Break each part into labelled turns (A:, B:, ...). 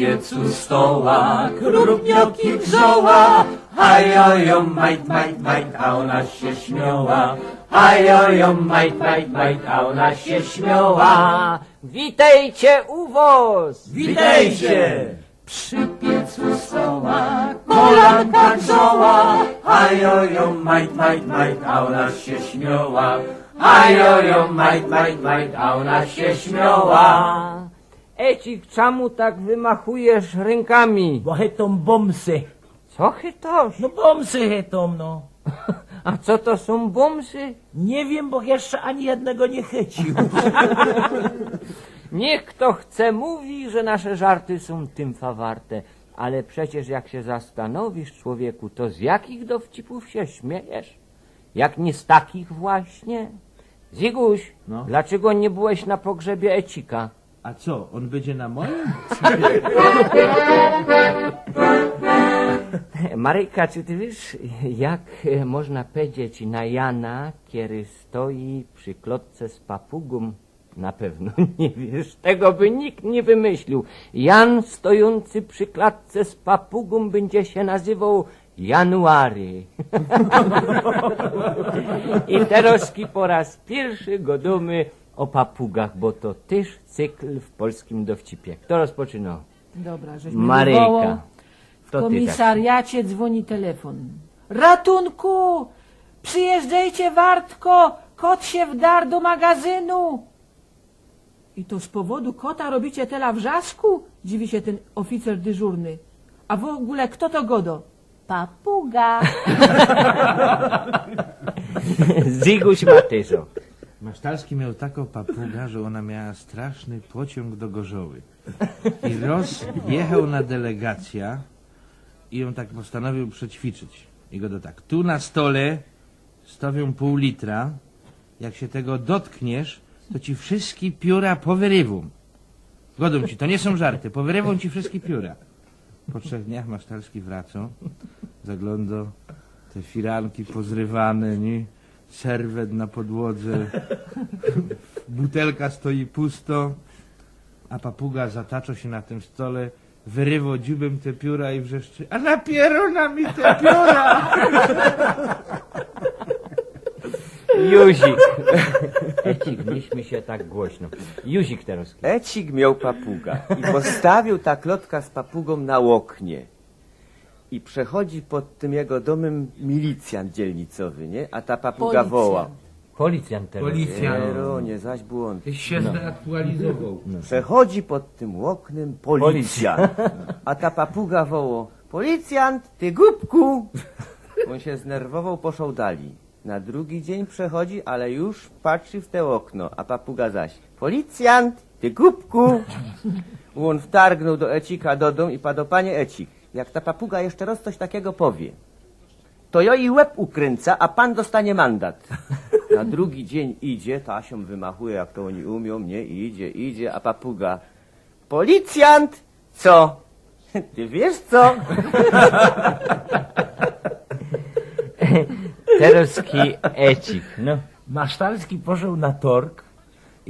A: piecu stoła, krupnioki wrzoła. Hajojo, majt, majt, majt, a ona się śmiała. Hajojo, majt, majt, majt, a ona się śmiała.
B: Witajcie u was!
A: Witajcie! Przy piecu stoła, kolanka grzoła. Hajojo, majt, majt, majt, a ona się śmiała. Hajojo, majt, majt, majt, a ona się śmiała.
B: Ecik, czemu tak wymachujesz rękami?
C: Bo hetą bomsy.
B: Co chytosz?
C: No bomsy hetą, no.
B: A co to są bomsy?
C: Nie wiem, bo jeszcze ani jednego nie chycił.
B: Niech kto chce mówi, że nasze żarty są tym fawarte. Ale przecież jak się zastanowisz, człowieku, to z jakich dowcipów się śmiejesz? Jak nie z takich właśnie? Ziguś,
D: No.
B: dlaczego nie byłeś na pogrzebie Ecika?
D: A co, on będzie na moim?
B: Maryjka, czy ty wiesz, jak można powiedzieć na Jana, kiedy stoi przy klotce z papugą? Na pewno nie wiesz, tego by nikt nie wymyślił. Jan stojący przy klatce z papugą będzie się nazywał January. I teraz po raz pierwszy godomy o papugach, bo to też cykl w polskim dowcipie. Kto rozpoczyna?
E: Dobra, żeś mnie
B: Maryjka.
E: wywołał. W
B: To ty tak.
E: komisariacie dzwoni telefon. Ratunku! Przyjeżdżajcie, Wartko! Kot się wdarł do magazynu! I to z powodu kota robicie tela wrzasku? Dziwi się ten oficer dyżurny. A w ogóle kto to godo? Papuga.
B: Ziguś Matyżo.
D: Masztalski miał taką papugę, że ona miała straszny pociąg do Gorzoły. I roz jechał na delegacja i ją tak postanowił przećwiczyć. I go do tak, tu na stole stowią pół litra, jak się tego dotkniesz, to ci wszystkie pióra powyrywą. Godą ci, to nie są żarty, powyrywą ci wszystkie pióra. Po trzech dniach Masztalski wracał, zaglądał, te firanki pozrywane, nie? Serwet na podłodze, butelka stoi pusto, a papuga zatacza się na tym stole, wyrywa dziubem te pióra i wrzeszczy, a napierona mi te pióra!
B: Juzik. Ecik, śmiej się tak głośno. Juzik teraz.
F: Ecik miał papuga i postawił ta klotka z papugą na oknie. I przechodzi pod tym jego domem milicjant dzielnicowy, nie? A ta papuga
E: Policjant.
F: woła.
B: Policjant teraz.
D: Policjant.
F: Jeronie, zaś błąd.
D: Się zdeaktualizował.
F: Przechodzi pod tym oknem policjant. A ta papuga woła. Policjant, ty głupku! On się znerwował, poszedł dali. Na drugi dzień przechodzi, ale już patrzy w te okno, a papuga zaś. Policjant, ty głupku! On wtargnął do Ecika do domu i padł, panie Ecik, jak ta papuga jeszcze raz coś takiego powie, to ja i łeb ukręca, a pan dostanie mandat. Na drugi dzień idzie, tasią wymachuje, jak to oni umią, nie? Idzie, idzie, a papuga. Policjant! Co? Ty wiesz co?
B: Teroski Ecik. No.
C: Masztalski poszedł na torg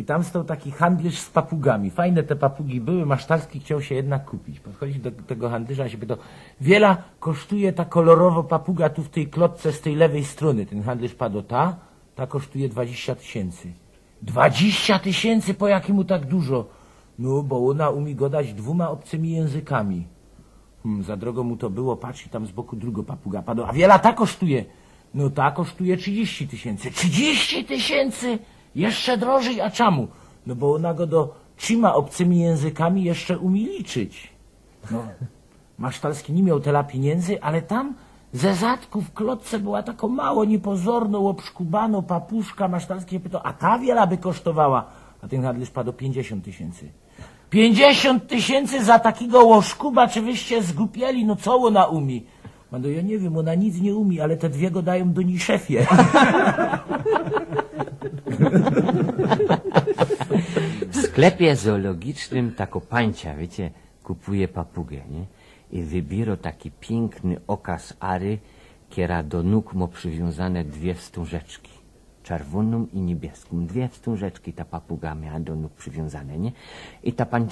C: i tam stał taki handlarz z papugami. Fajne te papugi były, Masztalski chciał się jednak kupić. Podchodzi do tego handlarza i się pyta, wiela kosztuje ta kolorowo papuga tu w tej klotce z tej lewej strony. Ten handlarz padł, ta? Ta kosztuje 20 tysięcy. 20 tysięcy? Po jakiemu tak dużo? No, bo ona umie godać dwoma obcymi językami. Hmm, za drogo mu to było, patrz i tam z boku druga papuga padła. A wiela ta kosztuje? No ta kosztuje 30 tysięcy. 30 tysięcy? Jeszcze drożej, a czemu? No bo ona go do trzyma obcymi językami jeszcze umie liczyć. No, Masztalski nie miał tyle pieniędzy, ale tam ze zadku w klotce była taką mało niepozorną, obszkubaną papuszka. Masztalski pytał, a ta wiela by kosztowała? A ten handlarz padł 50 tysięcy. 50 tysięcy za takiego łoszkuba, czy wyście zgupieli? No co ona umie? No ja nie wiem, ona nic nie umie, ale te dwie go dają do niej szefie.
B: W sklepie zoologicznym tako pancia, wiecie, kupuje papugę, nie? I wybiera taki piękny okaz ary, kiera do nóg mu przywiązane dwie wstążeczki. Czerwoną i niebieską. Dwie wstążeczki ta papuga miała do nóg przywiązane, nie? I ta pancia